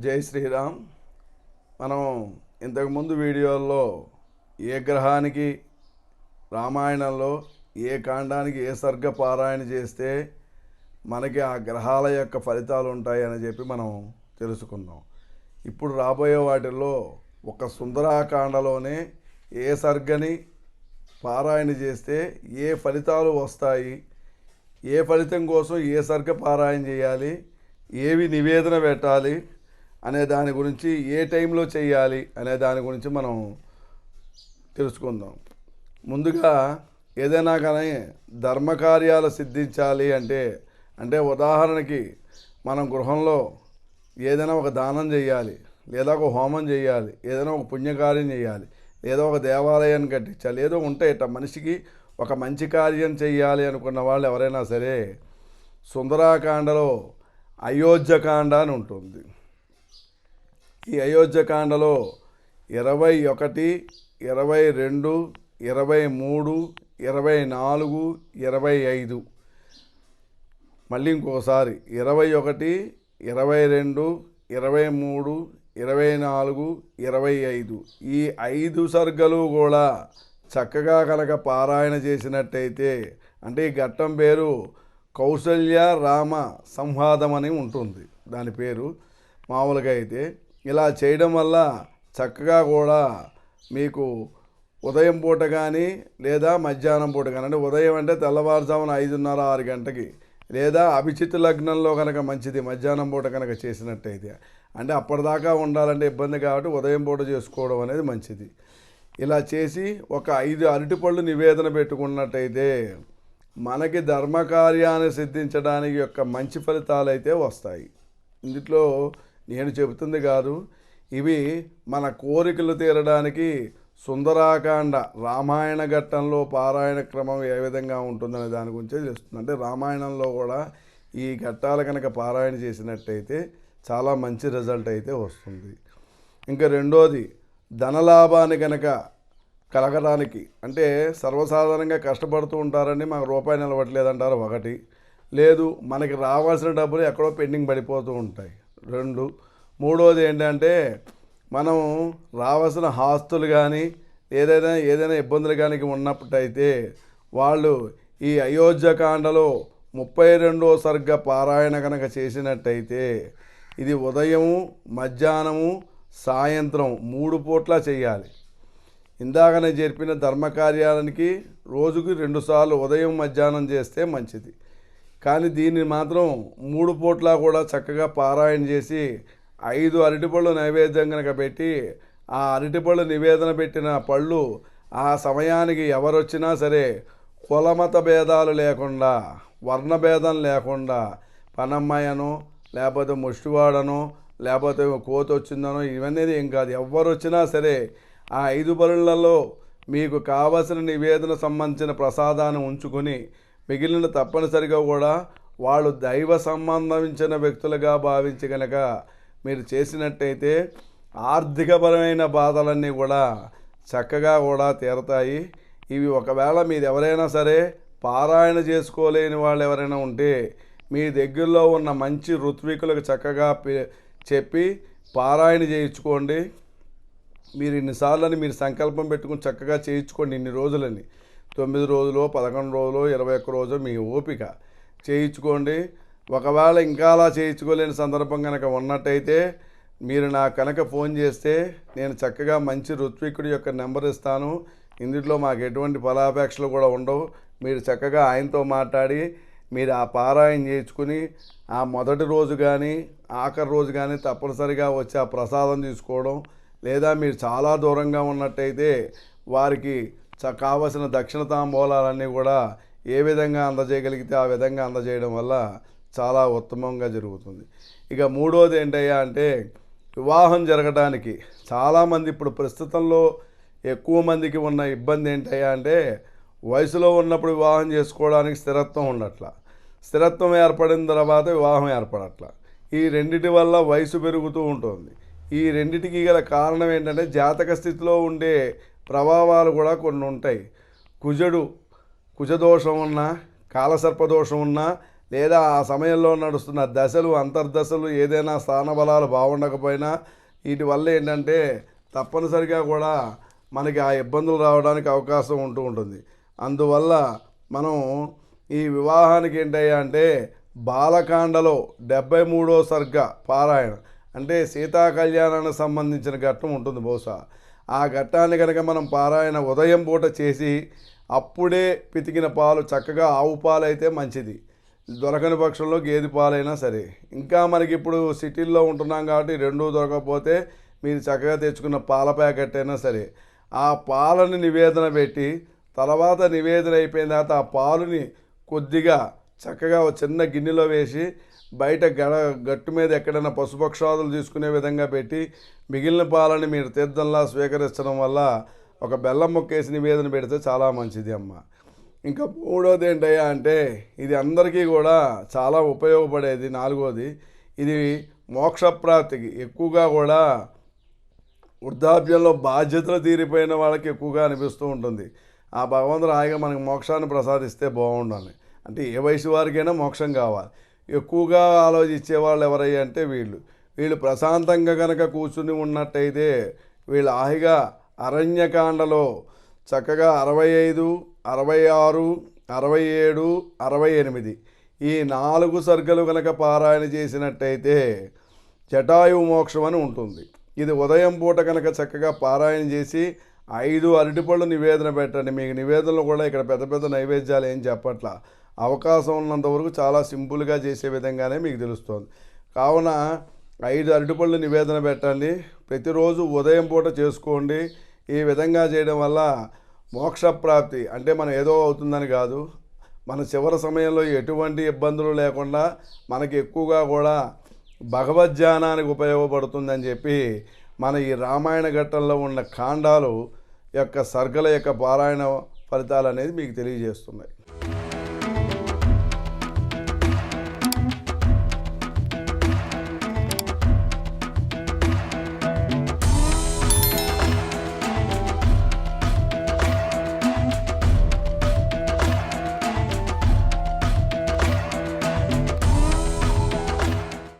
జై శ్రీరామ్. మనం ఇంతకుముందు వీడియోల్లో ఏ గ్రహానికి రామాయణంలో ఏ కాండానికి ఏ సర్గ పారాయణ చేస్తే మనకి ఆ గ్రహాల యొక్క ఫలితాలు ఉంటాయి అని చెప్పి మనం తెలుసుకున్నాం. ఇప్పుడు రాబోయే వాటిల్లో ఒక సుందరాకాండలోనే ఏ సర్గని పారాయణ చేస్తే ఏ ఫలితాలు వస్తాయి ఏ ఫలితం కోసం ఏ సర్గ పారాయణ చేయాలి ఏవి నివేదన పెట్టాలి అనే దాని గురించి ఏ టైంలో చేయాలి అనే దాని గురించి మనం తెలుసుకుందాం. ముందుగా ఏదైనా కానీ ధర్మకార్యాలు సిద్ధించాలి అంటే అంటే ఉదాహరణకి మనం గృహంలో ఏదైనా ఒక దానం చేయాలి లేదా ఒక హోమం చేయాలి ఏదైనా ఒక పుణ్యకార్యం చేయాలి లేదా ఒక దేవాలయాన్ని కట్టించాలి ఏదో ఉంటాయట ఇట్ట మనిషికి ఒక మంచి కార్యం చేయాలి అనుకున్న వాళ్ళు ఎవరైనా సరే సుందరాకాండలో అయోధ్యకాండ అని ఉంటుంది. ఈ అయోధ్యకాండలో ఇరవై ఒకటి ఇరవై రెండు ఇరవై మూడు ఇరవై నాలుగు ఇరవై ఐదు. మళ్ళీ ఇంకోసారి. ఇరవై ఒకటి ఇరవై రెండు ఇరవై మూడు ఇరవై నాలుగు ఇరవై ఐదు. ఈ ఐదు సర్గలు కూడా చక్కగా కనుక పారాయణ చేసినట్టయితే అంటే ఈ ఘట్టం పేరు కౌసల్య రామ సంవాదం అని ఉంటుంది. దాని పేరు మామూలుగా అయితే ఇలా చేయడం వల్ల చక్కగా కూడా మీకు ఉదయం పూట కానీ లేదా మధ్యాహ్నం పూట కానీ అంటే ఉదయం అంటే తెల్లవారుజామున ఐదున్నర ఆరు గంటకి లేదా అభిచిత్ లగ్నంలో కనుక మంచిది మధ్యాహ్నం పూట కనుక చేసినట్టయితే. అంటే అప్పటిదాకా ఉండాలంటే ఇబ్బంది కాబట్టి ఉదయం పూట చేసుకోవడం అనేది మంచిది. ఇలా చేసి ఒక ఐదు అరటిపళ్ళు నివేదన పెట్టుకున్నట్టయితే మనకి ధర్మకార్యాన్ని సిద్ధించడానికి యొక్క మంచి ఫలితాలు అయితే వస్తాయి. ఇందులో నేను చెబుతుంది కాదు ఇవి మన కోరికలు తీరడానికి సుందరాకాండ రామాయణ ఘట్టంలో పారాయణ క్రమం ఏ విధంగా ఉంటుందనే దాని గురించే తెలుస్తుంది. అంటే రామాయణంలో కూడా ఈ ఘట్టాలు కనుక పారాయణ చేసినట్టయితే చాలా మంచి రిజల్ట్ అయితే వస్తుంది. ఇంకా రెండోది ధనలాభాన్ని కనుక కలగడానికి అంటే సర్వసాధారణంగా కష్టపడుతూ ఉంటారని మాకు రూపాయి నిలవట్లేదంటారు ఒకటి. లేదు మనకి రావాల్సిన డబ్బులు ఎక్కడో పెండింగ్ పడిపోతూ ఉంటాయి. రెండు. మూడోది ఏంటంటే మనం రావాల్సిన ఆస్తులు కానీ ఏదైనా ఏదైనా ఇబ్బందులు కానీ ఉన్నప్పుడైతే వాళ్ళు ఈ అయోధ్యకాండలో ముప్పై రెండో సర్గ పారాయణ కనుక చేసినట్టయితే ఇది ఉదయము మధ్యాహ్నము సాయంత్రం మూడు పూట్ల చేయాలి. ఇందాకనే జరిపిన ధర్మకార్యాలనికి రోజుకి రెండుసార్లు ఉదయం మధ్యాహ్నం చేస్తే మంచిది. కానీ దీన్ని మాత్రం మూడు పూట్ల కూడా చక్కగా పారాయణ చేసి ఐదు అరటిపళ్ళు నైవేద్యం కనుక పెట్టి ఆ అరటిపళ్ళు నివేదన పెట్టిన పళ్ళు ఆ సమయానికి ఎవరొచ్చినా సరే కులమత భేదాలు లేకుండా వర్ణ భేదం లేకుండా పనమ్మాయనో లేకపోతే ముష్టివాడనో లేకపోతే కోత వచ్చిందనో ఇవన్నీ ఏం కాదు. ఎవరొచ్చినా సరే ఆ ఐదు బరులలో మీకు కావలసిన నివేదన సంబంధించిన ప్రసాదాన్ని ఉంచుకొని మిగిలిన తప్పనిసరిగా కూడా వాళ్ళు దైవ సంబంధించిన వ్యక్తులుగా భావించి కనుక మీరు చేసినట్టయితే ఆర్థికపరమైన బాధలన్నీ కూడా చక్కగా కూడా తీరతాయి. ఇవి ఒకవేళ మీరు ఎవరైనా సరే పారాయణ చేసుకోలేని వాళ్ళు ఎవరైనా ఉంటే మీ దగ్గరలో ఉన్న మంచి ఋత్వికులకు చక్కగా పే- చెప్పి పారాయణ చేయించుకోండి. మీరు ఇన్నిసార్లని మీరు సంకల్పం పెట్టుకుని చక్కగా చేయించుకోండి ఇన్ని రోజులని. తొమ్మిది రోజులు పదకొండు రోజులు ఇరవై ఒక్క రోజు మీ ఓపిక. చేయించుకోండి. ఒకవేళ ఇంకా అలా చేయించుకోలేని సందర్భం కనుక ఉన్నట్టయితే మీరు నా కనుక ఫోన్ చేస్తే నేను చక్కగా మంచి ఋత్వికుడి యొక్క నెంబర్ ఇస్తాను. ఇందులో మాకు ఎటువంటి ఫలాపేక్షలు కూడా ఉండవు. మీరు చక్కగా ఆయనతో మాట్లాడి మీరు ఆ పారాయణ చేయించుకుని ఆ మొదటి రోజు కానీ ఆఖరి రోజు కానీ తప్పనిసరిగా వచ్చి ఆ ప్రసాదం తీసుకోవడం లేదా మీరు చాలా దూరంగా ఉన్నట్టయితే వారికి కావలసిన దక్షిణ తాంబూలాలన్నీ కూడా ఏ విధంగా అందజేయగలిగితే ఆ విధంగా అందజేయడం వల్ల చాలా ఉత్తమంగా జరుగుతుంది. ఇక మూడోది ఏంటయ్యా అంటే వివాహం జరగడానికి చాలామంది ఇప్పుడు ప్రస్తుతంలో ఎక్కువ మందికి ఉన్న ఇబ్బంది ఏంటయ్యా అంటే వయసులో ఉన్నప్పుడు వివాహం చేసుకోవడానికి స్థిరత్వం ఉండట్ల. స్థిరత్వం ఏర్పడిన తర్వాత వివాహం ఏర్పడట్ల. ఈ రెండిటి వల్ల వయసు పెరుగుతూ ఉంటుంది. ఈ రెండిటికి గల కారణం ఏంటంటే జాతక స్థితిలో ఉండే ప్రభావాలు కూడా కొన్ని ఉంటాయి. కుజుడు కుజదోషం ఉన్నా కాలసర్పదోషం ఉన్నా లేదా ఆ సమయంలో నడుస్తున్న దశలు అంతర్దశలు ఏదైనా స్థానబలాలు బాగుండకపోయినా వీటి వల్ల ఏంటంటే తప్పనిసరిగా కూడా మనకి ఆ ఇబ్బందులు రావడానికి అవకాశం ఉంటూ ఉంటుంది. అందువల్ల మనం ఈ వివాహానికి ఏంటయ్యా అంటే బాలకాండలో డెబ్బై మూడో సర్గ పారాయణ. అంటే సీతా కళ్యాణానికి సంబంధించిన ఘట్టం ఉంటుంది బహుశా. ఆ ఘట్టాన్ని కనుక మనం పారాయణ ఉదయం పూట చేసి అప్పుడే పితికిన పాలు చక్కగా ఆవు పాలు అయితే మంచిది. దొరకని పక్షంలో గేదె పాలైనా సరే. ఇంకా మనకి ఇప్పుడు సిటీల్లో ఉంటున్నాం కాబట్టి రెండూ దొరకకపోతే మీరు చక్కగా తెచ్చుకున్న పాల ప్యాకెట్ అయినా సరే. ఆ పాలని నివేదన పెట్టి తర్వాత నివేదన అయిపోయిన తర్వాత ఆ పాలుని కొద్దిగా చక్కగా ఒక చిన్న గిన్నెలో వేసి బయట గడ గట్టు మీద ఎక్కడైనా పశుపక్షాదులు తీసుకునే విధంగా పెట్టి మిగిలిన పాలని మీరు తీర్థంలా స్వీకరించడం వల్ల ఒక బెల్లం మొక్కేసి నివేదన పెడితే చాలా మంచిది అమ్మ. ఇంకా మూడోది ఏంటయ్యా అంటే ఇది అందరికీ కూడా చాలా ఉపయోగపడేది. నాలుగోది ఇది మోక్షప్రాప్తికి ఎక్కువగా కూడా వృద్ధాప్యంలో బాధ్యతలు తీరిపోయిన వాళ్ళకి ఎక్కువగా అనిపిస్తూ ఉంటుంది. ఆ భగవంతుడు హాయిగా మనకు మోక్షాన్ని ప్రసాదిస్తే బాగుండాలి అంటే ఏ వయసు వారికైనా మోక్షం కావాలి. ఎక్కువగా ఆలోచించే వాళ్ళు ఎవరయ్యా అంటే వీళ్ళు. వీళ్ళు ప్రశాంతంగా కనుక కూర్చుని ఉన్నట్టయితే వీళ్ళు ఆహిగా అరణ్యకాండలో చక్కగా అరవై ఐదు అరవై ఆరు అరవై ఏడు అరవై ఎనిమిది ఈ నాలుగు సర్గలు కనుక పారాయణ చేసినట్టయితే జటాయు మోక్షం అని ఉంటుంది. ఇది ఉదయం పూట కనుక చక్కగా పారాయణ చేసి ఐదు అరటిపళ్ళు నివేదన పెట్టండి. మీకు నివేదనలు కూడా ఇక్కడ పెద్ద పెద్ద నైవేద్యాలు ఏం చెప్పట్లా. అవకాశం ఉన్నంత వరకు చాలా సింపుల్గా చేసే విధంగానే మీకు తెలుస్తుంది. కావున ఐదు అరటిపళ్ళు నివేదన పెట్టండి. ప్రతిరోజు ఉదయం పూట చేసుకోండి. ఈ విధంగా చేయడం వల్ల మోక్షప్రాప్తి అంటే మనం ఏదో అవుతుందని కాదు. మన చివరి సమయంలో ఎటువంటి ఇబ్బందులు లేకుండా మనకి ఎక్కువగా కూడా భగవద్ధ్యానానికి ఉపయోగపడుతుందని చెప్పి మన ఈ రామాయణ ఘట్టంలో ఉన్న కాండాలు యొక్క సర్గల యొక్క పారాయణ ఫలితాలు అనేది మీకు తెలియజేస్తున్నాయి.